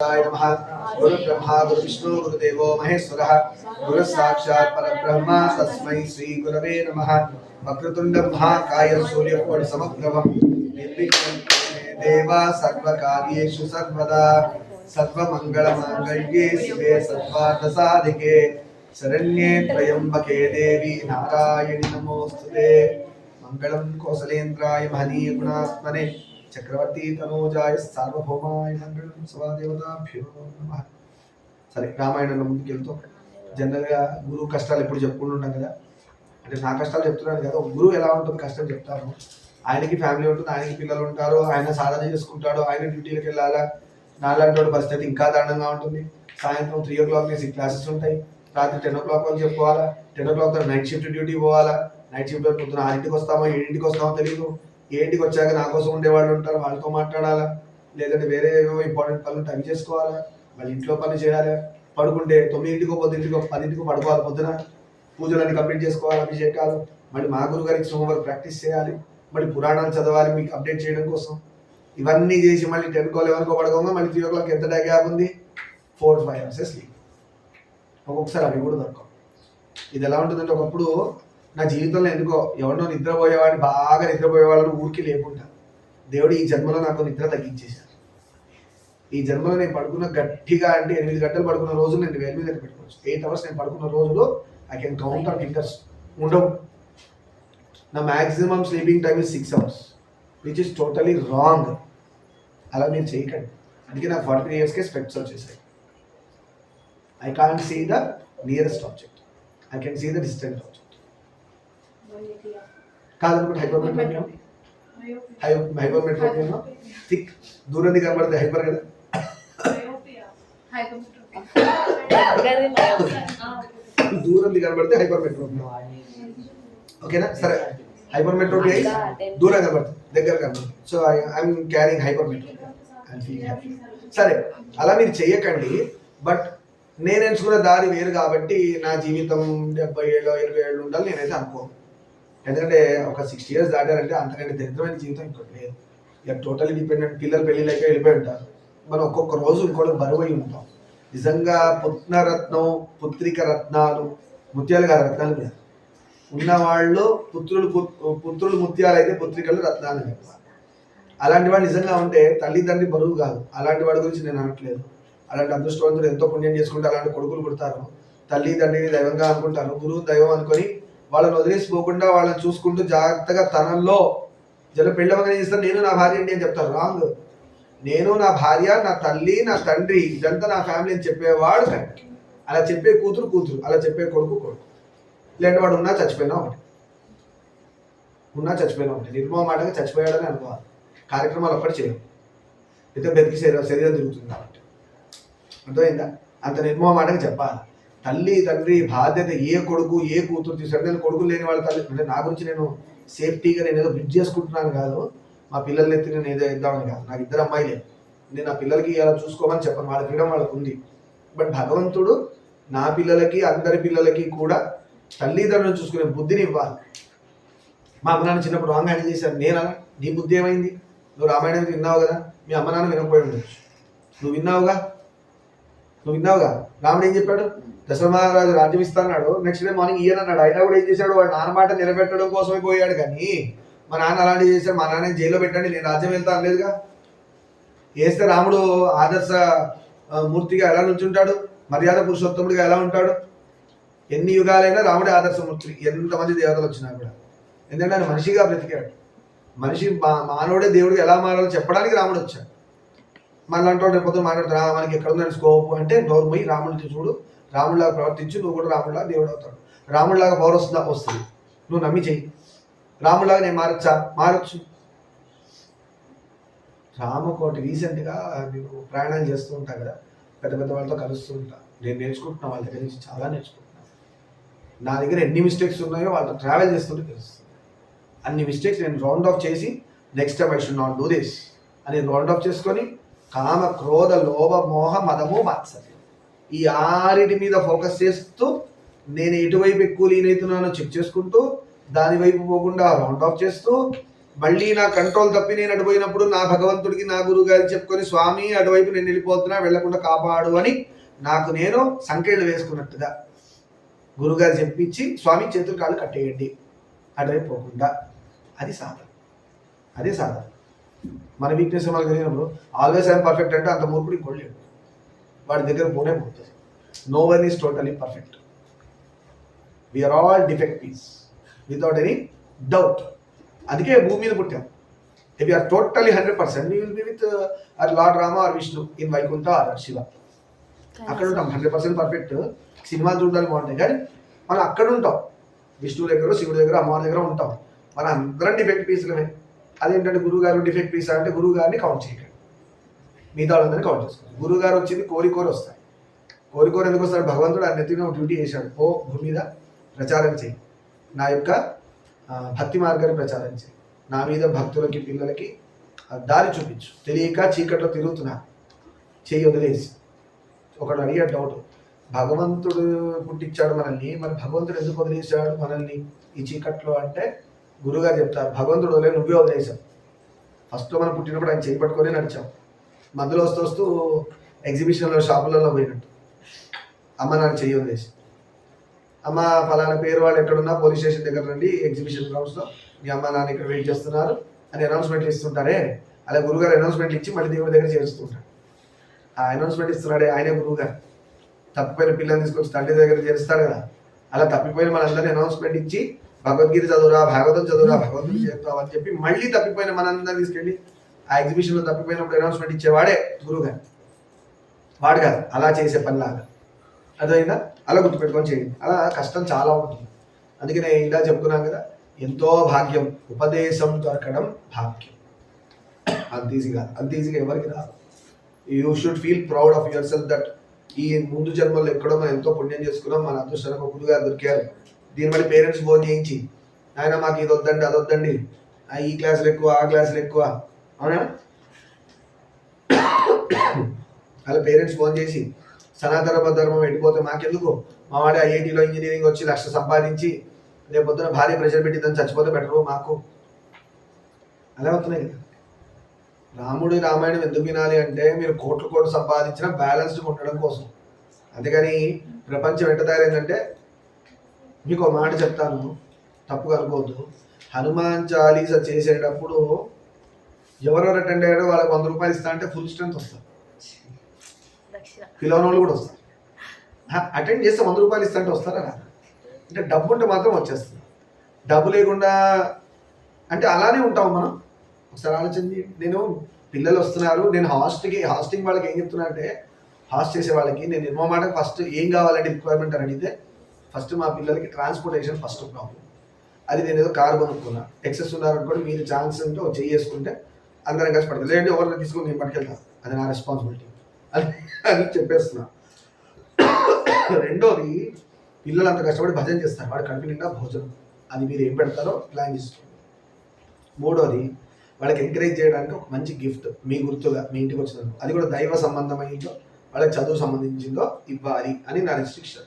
गुरुदेवाय नमः गुरुब्रह्मा गुरुविष्णु गुरुदेवो महेश्वरः गुरुसाक्षात् परब्रह्म तस्मै श्रीगुरवे नमः वक्रतुण्डं महाकाय सूर्यकोटिसमप्रभं निर्विघ्नं कुरु मे देव सर्वकार्येषु सर्वदा सर्वमङ्गलमाङ्गल्ये शिवे सर्वार्थसाधिके शरण्ये त्र्यम्बके देवी नारायणि नमोऽस्तुते मङ्गलं कौसलेन्द्राय महनीय गुणात्मने చక్రవర్తి తనోజాయ సార్వభౌమాయ సభాదేవతాభ్యో నమ. సరే రామాయణంలో ముందుకు వెళ్తూ జనరల్గా గురువు కష్టాలు ఎప్పుడు చెప్పుకుంటూ ఉంటాం కదా. అంటే నా కష్టాలు చెప్తున్నాను కదా. గురువు ఎలా ఉంటుంది కష్టం చెప్తాను ఆయనకి ఫ్యామిలీ ఉంటుంది ఆయనకి పిల్లలు ఉంటారు ఆయన సాధన చేసుకుంటాడు ఆయన డ్యూటీలకు వెళ్ళాలా? నాలాంటి పరిస్థితి ఇంకా దారుణంగా ఉంటుంది. సాయంత్రం త్రీ ఓ క్లాక్ నుంచి క్లాసెస్ ఉంటాయి. రాత్రి టెన్ ఓ క్లాక్ వరకు చెప్పుకోవాలా? Ten o'clock night shift duty పోవాలా? నైట్ షిఫ్ట్ పొద్దున ఆరింటికి వస్తామో ఏడింటికి వస్తామో తెలియదు ఏంటికి వచ్చాక నా కోసం ఉండేవాళ్ళు ఉంటారు వాళ్ళతో మాట్లాడాలా? లేదంటే వేరే ఏవో ఇంపార్టెంట్ పనులు ఉంటే అవి చేసుకోవాలా? వాళ్ళ ఇంట్లో పని చేయాలి? పడుకుంటే తొమ్మిదింటికో పొద్దుంటికో పదింటికో పడుకోవాలి పొద్దున. పూజలన్నీ కంప్లీట్ చేసుకోవాలి అభిషేకాలు. మళ్ళీ మా గురువు గారికి సోమవారం ప్రాక్టీస్ చేయాలి. మళ్ళీ పురాణాలు చదవాలి మీకు అప్డేట్ చేయడం కోసం. ఇవన్నీ చేసి మళ్ళీ టెన్ కో లెవెన్ పడుకోగా మళ్ళీ త్రీ ఓ క్లాక్ ఎంత డే గ్యాప్ ఉంది ఫోర్ ఫైవ్ అవర్సెస్ స్లీప్ ఒక్కొక్కసారి అవి కూడా దొరకవు. ఇది ఎలా ఉంటుందంటే ఒకప్పుడు నా జీవితంలో ఎందుకో ఎవరినో నిద్రపోయేవాడిని బాగా నిద్రపోయేవాళ్ళని ఊరికి లేకుండా దేవుడు ఈ జన్మలో నాకు నిద్ర తగ్గించేశారు ఈ జన్మలో నేను పడుకున్న గట్టిగా అంటే ఎనిమిది గంటలు పడుకున్న రోజు నేను వేల మీద పెట్టుకోవచ్చు. ఎయిట్ అవర్స్ నేను పడుకున్న రోజులు I can count on fingers ఉండవు. నా maximum sleeping time is six hours which is totally wrong అలా మీరు చేయకండి. అందుకే నాకు ఫార్టీ ఇయర్స్కే స్పెక్ట్స్ వచ్చేసాయి. I can't see the nearest object I can see the distant object కాదనుకుంటే hypermetropia hypermetropia thick దూరం కనబడితే హైపర్ కదా దూరం కనబడితే హైపర్మెట్రోపియం ఓకేనా సరే హైపర్మెట్రోపియం దూరం కనబడుతుంది దగ్గర కనబడుతుంది so I'm carrying hypermetropia I'm feeling happy సరే అలా మీరు చెయ్యకండి బట్ నేను ఎంచుకున్న దారి వేరు కాబట్టి నా జీవితం డెబ్బై ఏళ్ళు ఇరవై ఏళ్ళు ఉండాలి నేనైతే అనుకోను ఎందుకంటే ఒక సిక్స్టీ ఇయర్స్ దాటారంటే అంతకంటే దరిద్రమైన జీవితం ఇంకోటి లేదు. ఇక టోటల్ డిపెండెంట్ పిల్లలు పెళ్ళిళ్ళకి వెళ్ళిపోయి ఉంటారు. మనం ఒక్కొక్క రోజు ఇంకోటి బరువు అయి ఉంటాం. నిజంగా పుత్నరత్నం పుత్రిక రత్నాలు ముత్యాలు కాదు రత్నాలు కాదు. ఉన్నవాళ్ళు పుత్రులు పుత్- పుత్రులు ముత్యాలు అయితే పుత్రికలు రత్నాలు చెప్పాలి. అలాంటి వాడు నిజంగా ఉంటే తల్లిదండ్రి బరువు కాదు. అలాంటి వాడి గురించి నేను అనట్లేదు. అలాంటి అదృష్టవంతులు ఎంతో పుణ్యం చేసుకుంటే అలాంటి కొడుకులు పుడతారు. తల్లిదండ్రిని దైవంగా అనుకుంటారు. గురువు దైవం అనుకొని వాళ్ళని వదిలేసిపోకుండా వాళ్ళని చూసుకుంటూ జాగ్రత్తగా తనంలో జల పెళ్ళవగానే చేస్తాను నేను నా భార్య అండి అని చెప్తాను రాంగ్. నేను నా భార్య నా తల్లి నా తండ్రి ఇదంతా నా ఫ్యామిలీ అని చెప్పేవాడు కరెక్ట్. అలా చెప్పే కూతురు కూతురు అలా చెప్పే కొడుకు కొడుకు. ఇలాంటి వాడు ఉన్నా చచ్చిపోయినా ఒకటి. ఉన్నా చచ్చిపోయినా ఒకటి. నిర్మో మాటగా చచ్చిపోయాడని అనుకోవాలి. కార్యక్రమాలు ఒక్కటి చేయవు అయితే బతికి శరీరం శరీరం తిరుగుతుంది కాబట్టి. అర్థమైందా? అంత నిర్మో మాటగా చెప్పాలి. తల్లి తండ్రి బాధ్యత ఏ కొడుకు ఏ కూతురు తీసుకుంటే నేను కొడుకు లేని వాళ్ళ తల్లి అంటే నా గురించి నేను సేఫ్టీగా నేను ఏదో బ్రిడ్జ్ చేసుకుంటున్నాను కాదు. మా పిల్లల్ని ఎత్తి నేను ఏదో ఇద్దామని కాదు. నాకు ఇద్దరు అమ్మాయిలే. నేను నా పిల్లలకి ఇలా చూసుకోమని చెప్పను. వాళ్ళ ఫ్రీడమ్ వాళ్ళకు ఉంది. బట్ భగవంతుడు నా పిల్లలకి అందరి పిల్లలకి కూడా తల్లిదండ్రులు చూసుకునే బుద్ధిని ఇవ్వాలి. మా అమ్మ నాన్న చిన్నప్పుడు రాంగ్ హ్యాండిల్ చేశారు. నేను అలా నీ బుద్ధి ఏమైంది? నువ్వు రామాయణం విన్నావు కదా మీ అమ్మ నాన్న వినకపోయి ఉండొచ్చు. నువ్వు విన్నావుగా? నువ్వు విన్నావుగా? రాముడు ఏం చెప్పాడు? దశరథ మహారాజు రాజ్యం ఇస్తాన్నాడు నెక్స్ట్ డే మార్నింగ్ ఈయన అన్నాడు అయినా కూడా ఏం చేశాడు? వాడు నాన్న మాట నిలబెట్టడం కోసమే పోయాడు కానీ మా నాన్న అలాంటివి చేశాడు. మా నాన్న జైల్లో పెట్టండి నేను రాజ్యం వెళ్తా అనలేదుగా. వేస్తే రాముడు ఆదర్శ మూర్తిగా ఎలా నుంచుంటాడు? మర్యాద పురుషోత్తముడిగా ఎలా ఉంటాడు? ఎన్ని యుగాలైనా రాముడే ఆదర్శమూర్తి ఎంతమంది దేవతలు వచ్చినా కూడా. ఎందుకంటే ఆయన మనిషిగా బ్రతికాడు. మనిషి మా- మానవుడే దేవుడికి ఎలా మారాలో చెప్పడానికి రాముడు వచ్చాడు. మళ్ళీ అంటాడు పొద్దున మాట్లాడతారా మనకి ఎక్కడ ఉందని స్కోప్ అంటే నోరు పోయి రాముడికి చూడు రాముడిలాగా ప్రవర్తించు నువ్వు కూడా రాముడిలాగా దేవుడు అవుతాడు రాముడిలాగా పవర్ వస్తుందా? వస్తుంది. నువ్వు నమ్మి చెయ్యి. రాముడిలాగా నేను మారచ్చా? మారచ్చు. రామకోటి రీసెంట్గా నేను ప్రయాణం చేస్తూ ఉంటాను కదా పెద్ద పెద్ద వాళ్ళతో కలుస్తూ ఉంటాను నేను నేర్చుకుంటున్నా వాళ్ళ దగ్గర నుంచి చాలా నేర్చుకుంటున్నాను నా దగ్గర ఎన్ని మిస్టేక్స్ ఉన్నాయో వాళ్ళతో ట్రావెల్ చేస్తుంటే తెలుస్తుంది. అన్ని మిస్టేక్స్ నేను రౌండ్ ఆఫ్ చేసి next time I should not do this అని రౌండ్ ఆఫ్ చేసుకొని కామ క్రోధ లోభ మోహ మదము మాత్సర్యం ఈ ఆరిటి మీద ఫోకస్ చేస్తూ నేను ఎటువైపు ఎక్కువ లీన్ చెక్ చేసుకుంటూ దాని వైపు పోకుండా రౌండ్ ఆఫ్ చేస్తూ మళ్ళీ నా కంట్రోల్ తప్పి నేను అడిపోయినప్పుడు నా భగవంతుడికి నా గురువు గారికి చెప్పుకొని స్వామి అటువైపు నేను వెళ్ళిపోతున్నా వెళ్ళకుండా కాపాడు అని నాకు నేను సంకేళ్ళు వేసుకున్నట్టుగా గురుగారు చెప్పించి స్వామి చేతులు కాళ్ళు కట్టేయండి. అటువైపు పోకుండా. అది సాధన. అదే సాధన. మన వీక్నెస్ మనకు తెలియనప్పుడు ఆల్వేస్ ఐఎమ్ పర్ఫెక్ట్ అంటే అంత మూర్ఖుడు ఇంకోటి లేడు. వాడి దగ్గర పోనే పోతుంది. No one is totally perfect we are all defect piece without any doubt అందుకే భూమి మీద పుట్టాం. If are totally hundred percent will be with our lord Rama or Vishnu in Vaikuntha or Shiva అక్కడ ఉంటాం. హండ్రెడ్ పర్సెంట్ పర్ఫెక్ట్ సినిమాలు చూడడానికి బాగుంటాయి. కానీ మనం అక్కడ ఉంటాం. విష్ణువు దగ్గర శివుడి దగ్గర అమ్మవారి దగ్గర ఉంటాం. మన అందరం డిఫెక్ట్ పీసులమే అదేంటంటే గురువుగారు డిఫెక్ట్ పీస్ అంటే గురువుగారిని కౌంట్ చేయకండి. మిగతా వాళ్ళందరినీ కౌంట్ చేసుకోండి. గురువుగారు వచ్చింది కోరి కోరి వస్తాయి. కోరి కోరి ఎందుకు వస్తాడు భగవంతుడు ఆ నెత్తిన ఒక డ్యూటీ చేశాడు. ఓ భూమి మీద ప్రచారం చేయి. నా యొక్క భక్తి మార్గాన్ని ప్రచారం చేయి. నా మీద భక్తులకి పిల్లలకి దారి చూపించు. తెలియక చీకట్లో తిరుగుతున్నా. చేయి వదిలేసి. ఒకడు అడిగే డౌట్ భగవంతుడు పుట్టించాడు మనల్ని. మరి భగవంతుడు ఎందుకు వదిలేశాడు మనల్ని? ఈ చీకట్లో అంటే గురుగారు చెప్తారు భగవంతుడు వదిలే నువ్వే వదిలేసావు ఫస్ట్లో మనం పుట్టినప్పుడు ఆయన చేయి పట్టుకొని నడిచాం. మధ్యలో వస్తూ వస్తూ ఎగ్జిబిషన్లో షాపులలో పోయినట్టు. అమ్మ నాకు చెయ్యి వదిలేసి. అమ్మ ఫలానా పేరు వాళ్ళు ఎక్కడున్నా పోలీస్ స్టేషన్ దగ్గర నుండి ఎగ్జిబిషన్ గ్రౌండ్స్లో మీ అమ్మ నాన్న ఇక్కడ వెయిట్ చేస్తున్నారు అని అనౌన్స్మెంట్లు ఇస్తుంటారే. అలా గురుగారు అనౌన్స్మెంట్లు ఇచ్చి మళ్ళీ దేవుడి దగ్గర చేరుస్తుంటాడు ఆ అనౌన్స్మెంట్ ఇస్తున్నాడే ఆయనే గురువుగారు తప్పిపోయిన పిల్లల్ని తీసుకొచ్చి తండ్రి దగ్గర చేరుస్తాడు కదా. అలా తప్పిపోయిన మనందరినీ అనౌన్స్మెంట్ ఇచ్చి భగవద్గీత చదువురా భాగవతం చదువురా భగవద్గీత చేస్తావు అని చెప్పి మళ్ళీ తప్పిపోయిన మనందరినీ తీసుకెళ్ళి ఆ ఎగ్జిబిషన్లో తప్పిపోయినప్పుడు అనౌన్స్మెంట్ ఇచ్చేవాడే గురువుగారు వాడు కాదు అలా చేసే పనిలాగా. అదైనా అలా గుర్తుపెట్టుకొని చేయండి. అలా కష్టం చాలా ఉంటుంది. అందుకే నేను ఇలా చెప్పుకున్నాను కదా ఎంతో భాగ్యం ఉపదేశం దొరకడం భాగ్యం. అంత ఈజీగా అంత ఈజీగా ఎవరికి రాదు. You should feel proud of yourself that ఈ ముందు జన్మలో ఎక్కడో మనం ఎంతో పుణ్యం చేసుకున్నాం మన అదృష్టానికి ఒక గురుగారు దొరికారు. దీని బట్టి పేరెంట్స్ ఫోన్ చేయించి ఆయన మాకు ఇది వద్దండి అది వద్దండి. ఆ, ఈ క్లాసులు ఎక్కువ ఆ క్లాసులు ఎక్కువ. అవునా? వాళ్ళ పేరెంట్స్ ఫోన్ చేసి సనాతన ధర్మం వెళ్ళిపోతే మాకెందుకు? మా వాడి ఐఐటీలో ఇంజనీరింగ్ వచ్చి లక్ష సంపాదించి రేపు పొద్దున భార్య ప్రెషర్ పెట్టి దాన్ని చచ్చిపోతే బెటరు మాకు. అలా అవుతున్నాయి కదా. రామాయణం ఎందుకు వినాలి అంటే మీరు కోట్లు కోట్లు సంపాదించిన బ్యాలెన్స్డ్ ఉండడం కోసం. అందుకని ప్రపంచం ఎంత తయారైందంటే మీకు ఒక మాట చెప్తాను. తప్పుగా అనుకోవద్దు. హనుమాన్ చాలీస చేసేటప్పుడు ఎవరెవరు అటెండ్ అయ్యారో వాళ్ళకి వంద రూపాయలు ఇస్తా అంటే ఫుల్ స్ట్రెంత్ వస్తారు. దక్షిణ. పిలవని వాళ్ళు కూడా వస్తారు. అటెండ్ చేస్తే వంద రూపాయలు ఇస్తా అంటే వస్తారా? అంటే డబ్బు ఉంటే మాత్రం వచ్చేస్తుంది. డబ్బు లేకుండా అంటే అలానే ఉంటాం మనం. ఒకసారి ఆలోచించి నేను పిల్లలు వస్తున్నారు. నేను హాస్ట్కి హాస్టింగ్ వాళ్ళకి ఏం చెప్తున్నా అంటే హాస్ట్ చేసే వాళ్ళకి నేను ఎన్నో మాట ఫస్ట్ ఏం కావాలంటే రిక్వైర్మెంట్ అని అడిగితే ఫస్ట్ మా పిల్లలకి ట్రాన్స్పోర్టేషన్ ఫస్ట్ ప్రాబ్లం అది నేను ఏదో కార్ కొనుక్కున్నా. ఎక్సెస్ ఉన్నారనుకోండి మీరు ఛాన్స్ ఉంటే ఒక వేసుకుంటే అందరం కలిసి పడతారు లేదంటే ఎవరిని తీసుకుని నేను పట్టుకెళ్తాను అది నా రెస్పాన్సిబిలిటీ అని అని చెప్పేస్తున్నా. రెండోది పిల్లలు అంత కష్టపడి భజన చేస్తారు. వాడు కడుపు భోజనం. అది మీరు ఏం పెడతారో ప్లాన్ చేసుకోండి. మూడోది వాళ్ళకి ఎంకరేజ్ చేయడానికి ఒక మంచి గిఫ్ట్ మీ గుర్తుగా మీ ఇంటికి వచ్చినందుకు. అది కూడా దైవ సంబంధమైందో వాళ్ళకి చదువు సంబంధించిందో ఇవ్వాలి అని నా రిస్ట్రిక్షన్